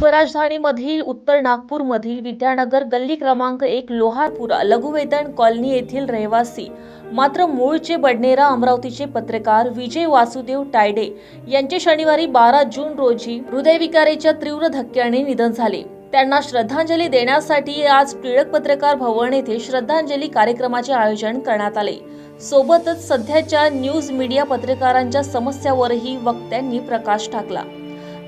उपराजधानीमधील उत्तर नागपूरमधील विद्यानगर गल्ली क्रमांक एक लोहारपुरा लघुवेतन कॉलनी येथील रहिवासी मात्र मूळचे बडनेरा अमरावतीचे पत्रकार विजय वासुदेव टायडे यांचे शनिवारी बारा जून रोजी हृदयविकाराच्या तीव्र धक्क्याने निधन झाले. त्यांना श्रद्धांजली देण्यासाठी आज टिळक पत्रकार भवन येथे श्रद्धांजली कार्यक्रमाचे आयोजन करण्यात आले. सोबतच सध्याच्या न्यूज मीडिया पत्रकारांच्या समस्यावरही वक्त्यांनी प्रकाश टाकला.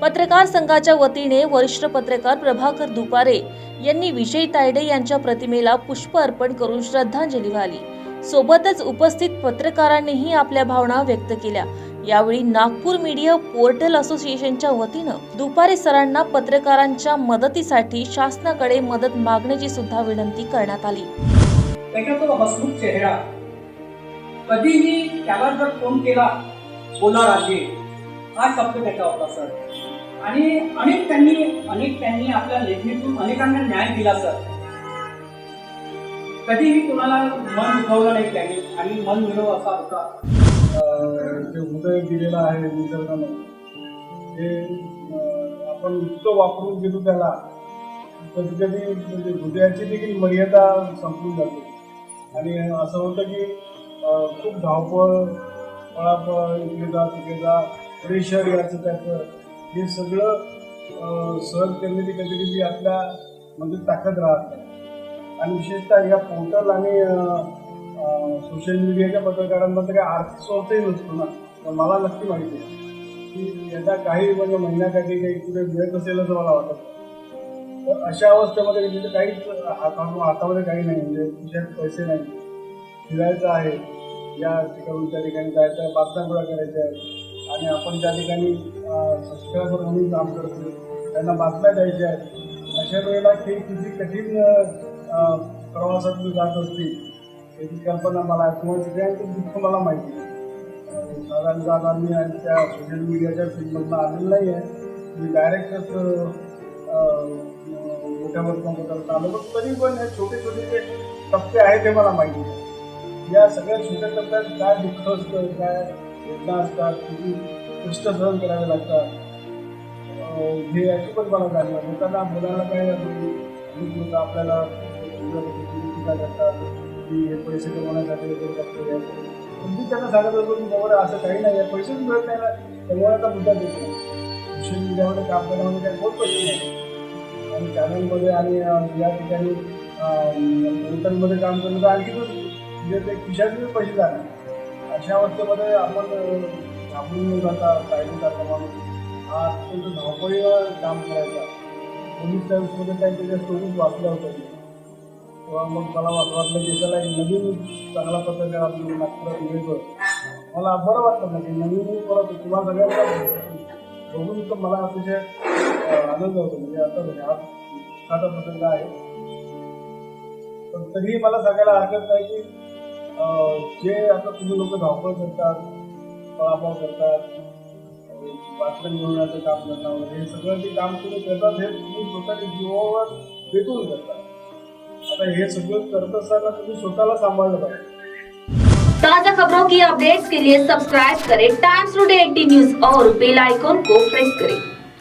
पत्रकार संघाच्या वतीने वरिष्ठ पत्रकार प्रभाकर दुपारे यांनी विजय तायडे यांच्या प्रतिमेला पुष्प अर्पण करून श्रद्धांजली वाहिली. सोबतच उपस्थित पत्रकारांनीही आपल्या भावना व्यक्त केल्या. यावेळी नागपूर मीडिया पोर्टल असोसिएशनच्या वतीनं दुपारे सरांना पत्रकारांच्या मदतीसाठी शासनाकडे मदत मागण्याची सुद्धा विनंती करण्यात आली. त्याचा तो हसमुख चेहरा. कधीही त्याला जर फोन केला बोला राजे हा शब्द त्याचा होता सर. आणि अनेक त्यांनी अनेक त्यांनी आपल्या लेखणीतून अनेकांना न्याय दिला सर. कधीही कोणाला मन दुखवलं नाही त्यांनी आणि मन मिळव असा होता. जे हृदय दिलेलं आहे निसर्गानं ते आपण इतकं वापरून गेलो त्याला कधी कधी म्हणजे हृदयाची देखील मर्यादा संपून जाते. आणि असं होतं की खूप धावपळ पळापळ इकडे जा तिकडे जा प्रेशर याचं त्याचं हे सगळं सहज करण्याची कधी कधी आपल्या म्हणजे ताकद राहत. नाही आणि विशेषतः या पोर्टल आणि सोशल मीडियाच्या पत्रकारांमध्ये काही आर्थिक सोर्सही नसतो ना. तर मला नक्की माहिती आहे की याचा काही म्हणजे महिन्याकाठी काही कुठे वेळ असेल असं मला वाटत तर अशा अवस्थेमध्ये तिथे काहीच हाता हातामध्ये काही नाही. म्हणजे तुझ्यात पैसे नाही. फिरायचं आहे. या ठिकाणी त्या ठिकाणी जायचं आहे. बातम्या गोळा करायच्या आहेत. आणि आपण त्या ठिकाणी सबस्क्रायबर म्हणून काम करतो त्यांना बातम्या द्यायच्या आहेत. अशा वेळेला ते किती कठीण प्रवासात प्रवासातून जात असतील त्याची कल्पना मला किंवा सगळ्यांचं दुःख मला माहिती आहे साधारण आता मी आणि त्या सोशल मीडियाच्या फील्डमधनं आलेलं नाही आहे. मी डायरेक्टच मोठ्या वर्तमानपत्रात आलो. पण तरी पण हे छोटे छोटे जे टप्पे आहेत हे मला माहिती आहे या सगळ्या छोट्या टप्प्यात काय दुःख असतं काय वेदना असतात किती कष्ट सहन करावे लागतात. हे याची पण मला जाणीव लोकांना बोलायला काय अनेक लोक आपल्याला टीका करतात की हे पैसे कमवण्यासाठी वगैरे करतो त्यांना सांगत होतो की बाबा असं काही नाही आहे. पैसेच मिळत नाही ना. कमवण्याचा मुद्दा देत. नाही सोशल मीडियामध्ये काम करण्यामध्ये काही खूप पैसे नाही. आणि चॅनलमध्ये आणि या ठिकाणी पोर्टलमध्ये काम करणं तर आणखी पण म्हणजे ते खिशातले पैसे जाणार अशा अवस्थेमध्ये आपण अं, घाबरून जाता कायदे कार्यक्रमामध्ये हा अत्यंत धावपळीवर काम करायचा. पोलीस सर्व्हिसमध्ये काही त्याच्या स्टोरीज वाचल्या होत्या. किंवा मग मला वाटलं वाटलं की त्याला एक नवीन चांगला पत्रकार आपली नागपुरात मिळतो मला बरं वाटतं ना की नवीन परत किंवा सगळ्यांना बघून तर मला अतिशय आनंद होतो. म्हणजे आता हा खाता पत्रकार आहे पण तरीही मला सांगायला हरकत नाही की जे आता तुम्ही लोक धावपळ करतात पळापळ करतात पात्र मिळवण्याचं काम करणं वगैरे हे सगळं जे काम तुम्ही करतात हे तुम्ही स्वतःच्या जीवावर भेटून करतात. आता हे सगळं करत असताना तुम्ही स्वतःला सांभाळलं पाहिजे. ताज़ा खबरों की अपडेट्स के लिए सब्सक्राइब करें टाइम्स टुडे 80 न्यूज और बेल आइकॉन को प्रेस करें।